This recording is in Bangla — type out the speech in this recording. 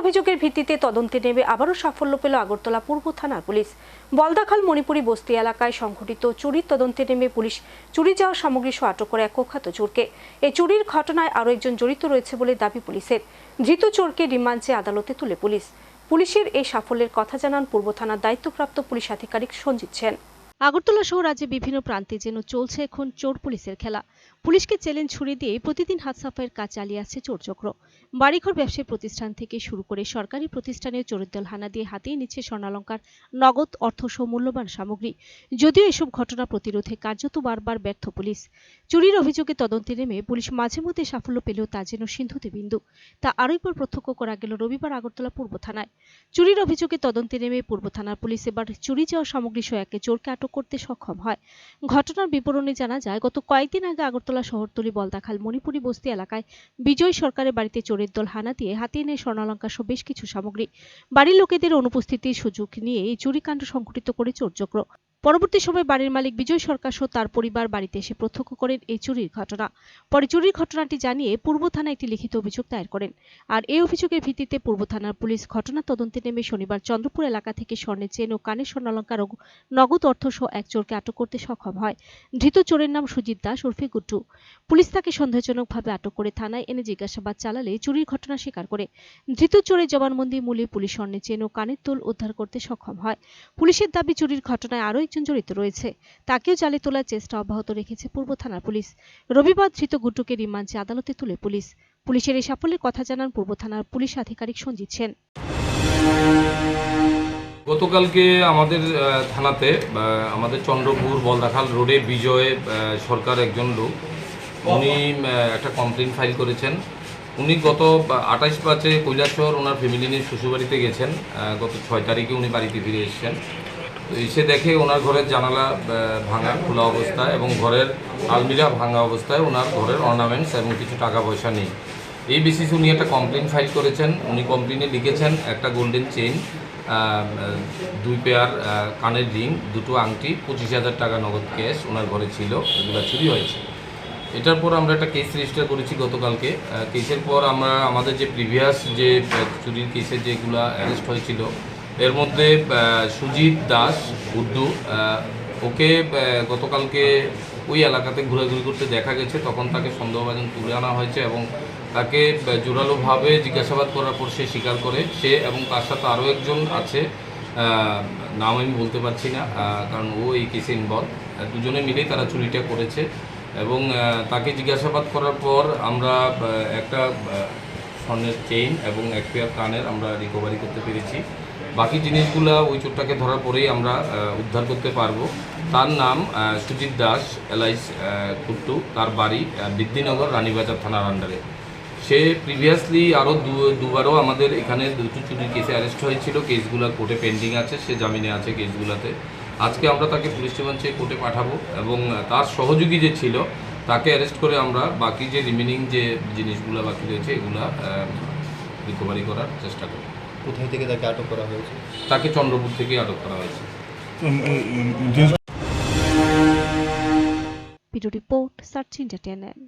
অভিযোগের ভিত্তিতে তদন্তে নেমে আবারও সাফল্য পেল আগরতলা পূর্ব থানার পুলিশ। বলদাখাল মণিপুরি বস্তি এলাকায় সংঘটিত চুরির তদন্তে নেমে পুলিশ চুরি যাওয়া সামগ্রী সহ আটক করে এক কুখ্যাত চোরকে। এই চুরির ঘটনায় আরও একজন জড়িত রয়েছে বলে দাবি পুলিশের। ধৃত চোরকে রিমান্ডে আদালতে তুলে পুলিশ। পুলিশের এই সাফল্যের কথা জানান পূর্ব থানার দায়িত্বপ্রাপ্ত পুলিশ আধিকারিক সঞ্জিত সেন। আগরতলা সহ রাজ্যে বিভিন্ন প্রান্তে যেন চলছে এখন চোর পুলিশের খেলা। পুলিশকে চ্যালেঞ্জ ছুড়ে দিয়ে প্রতিদিন হাত সাফাইয়ের কাজ চালিয়ে আসছে চোর চক্র বাড়িঘর ব্যবসায়ী প্রতিষ্ঠান থেকে শুরু করে সরকারি প্রতিষ্ঠানে চোরের দল হানা দিয়ে হাতিয়ে নিচ্ছে স্বর্ণালঙ্কার, নগদ অর্থসহ মূল্যবান সামগ্রী। যদিও এসব ঘটনা প্রতিরোধে কার্যত বারবার ব্যর্থ পুলিশ। চুরির অভিযোগে তদন্তে নেমে পুলিশ মাঝে মধ্যে সাফল্য পেলেও তা যেন সিন্ধুতে বিন্দু। তা আরও একবার প্রত্যক্ষ করা গেল রবিবার আগরতলা পূর্ব থানায়। চুরির অভিযোগে তদন্তে নেমে পূর্ব থানার পুলিশ এবার চুরি যাওয়া সামগ্রী সহ একে চোরকে আটক করতে সক্ষম হয়। ঘটনার বিবরণে জানা যায়, গত কয়েকদিন আগে আগরতলা শহরতলি বলদাখাল মণিপুরি বস্তি এলাকায় বিজয় সরকারের বাড়িতে চোরের দল হানা দিয়ে হাতিয়ে নেয় স্বর্ণালঙ্কা সহ বেশ কিছু সামগ্রী। বাড়ির লোকেদের অনুপস্থিতির সুযোগ নিয়ে এই চুরিকাণ্ড সংঘটিত করে চোরচক্র। পরবর্তী সময় বাড়ির মালিক বিজয় সরকার সহ তার পরিবার বাড়িতে এসে প্রত্যক্ষ করেন এই চুরির ঘটনা। পরে চুরির ঘটনাটি জানিয়ে পূর্ব থানায় একটি লিখিত অভিযোগ দায়ের করেন। আর এই অভিযোগের ভিত্তিতে পূর্ব থানার পুলিশ ঘটনা তদন্তে নেমে শনিবার চন্দ্রপুর এলাকা থেকে স্বর্ণের চেন ও কানের স্বর্ণালঙ্কার ও নগদ অর্থ সহ এক চোরকে আটক করতে সক্ষম হয়। ধৃত চোরের নাম সুজিত দাস ওরফে গুড্ডু। পুলিশ তাকে সন্দেহজনকভাবে আটক করে থানায় এনে জিজ্ঞাসাবাদ চালালে চুরির ঘটনা স্বীকার করে। ধৃত চোরের জবানবন্দি মূল্যে পুলিশ স্বর্ণের চেন ও কানের তোল উদ্ধার করতে সক্ষম হয়। পুলিশের দাবি, চুরির ঘটনায় আরও একজন জড়িত রয়েছে। তাকেও জালে তোলার চেষ্টা অব্যাহত রেখেছে পূর্ব থানার পুলিশ। রবিবার ধৃত গুড্ডুকে রিমান্ডে আদালতে তুলে পুলিশ। পুলিশের এই সাফল্যের কথা জানান পূর্ব থানার পুলিশ আধিকারিক সঞ্জিত সেন। গতকালকে আমাদের থানাতে আমাদের চন্দ্রপুর বলদাখাল রোডে বিজয় সরকার একজন লোক, উনি একটা কমপ্লেন ফাইল করেছেন। উনি গত আঠাশ পাঁচে কৈলাসহর ওনার ফ্যামিলি নিয়ে শ্বশুরবাড়িতে গেছেন। গত ছয় তারিখে উনি বাড়িতে ফিরে এসেছেন। এসে দেখে ওনার ঘরের জানালা ভাঙা খোলা অবস্থায় এবং ঘরের আলমিরা ভাঙা অবস্থায় ওনার ঘরের অর্নামেন্টস এবং কিছু টাকা পয়সা নেই। এই বেসিস উনি একটা কমপ্লেন ফাইল করেছেন। উনি কমপ্লেনে লিখেছেন, একটা গোল্ডেন চেইন দুই পেয়ার কানের রিং দুটো আংটি, পঁচিশ হাজার টাকা নগদ ক্যাশ ওনার ঘরে ছিল, এগুলো চুরি হয়েছে। এটার পর আমরা একটা কেস রেজিস্টার করেছি গতকালকে। কেসের পর আমরা, আমাদের যে প্রিভিয়াস যে চুরির কেসে যেগুলো অ্যারেস্ট হয়েছিল এর মধ্যে সুজিত দাস আহ, ওকে গতকালকে ওই এলাকাতে ঘোরাঘুরি করতে দেখা গেছে। তখন তাকে সন্দেহভাজন তুলে আনা হয়েছে এবং তাকে জোরালোভাবে জিজ্ঞাসাবাদ করার পর সে স্বীকার করে। সে এবং তার সাথে আরও একজন আছে নাম আমি বলতে পারছি না কারণ ও এই কেসে ইনভলভ দুজনে মিলেই তারা চুরিটা করেছে এবং তাকে জিজ্ঞাসাবাদ করার পর আমরা একটা স্বর্ণের চেইন এবং এক পেয়ার কানের আমরা রিকভারি করতে পেরেছি। বাকি জিনিসগুলো ওই চোরটাকে ধরার পরেই আমরা উদ্ধার করতে পারব। তার নাম সুজিত দাস এলাইস কুট্টু। তার বাড়ি আহ, বৃদ্ধিনগর রানীবাজার থানার আন্ডারে সে প্রিভিয়াসলি আরও দুবারও আমাদের এখানে দুটো চুরির কেসে অ্যারেস্ট হয়েছিল। কেসগুলো কোর্টে পেন্ডিং আছে সে জামিনে আছে কেসগুলোতে আজকে আমরা তাকে পুলিশ রিমান্ডে কোর্টে পাঠাবো এবং তার সহযোগী যে ছিল তাকে অ্যারেস্ট করে আমরা বাকি যে রিমেনিং যে জিনিসগুলো বাকি রয়েছে এগুলা রিকভারি করার চেষ্টা করি। কোথায় থেকে তাকে আটক করা হয়েছে? তাকে চন্দ্রপুর থেকে আটক করা হয়েছে। Video report search entertainment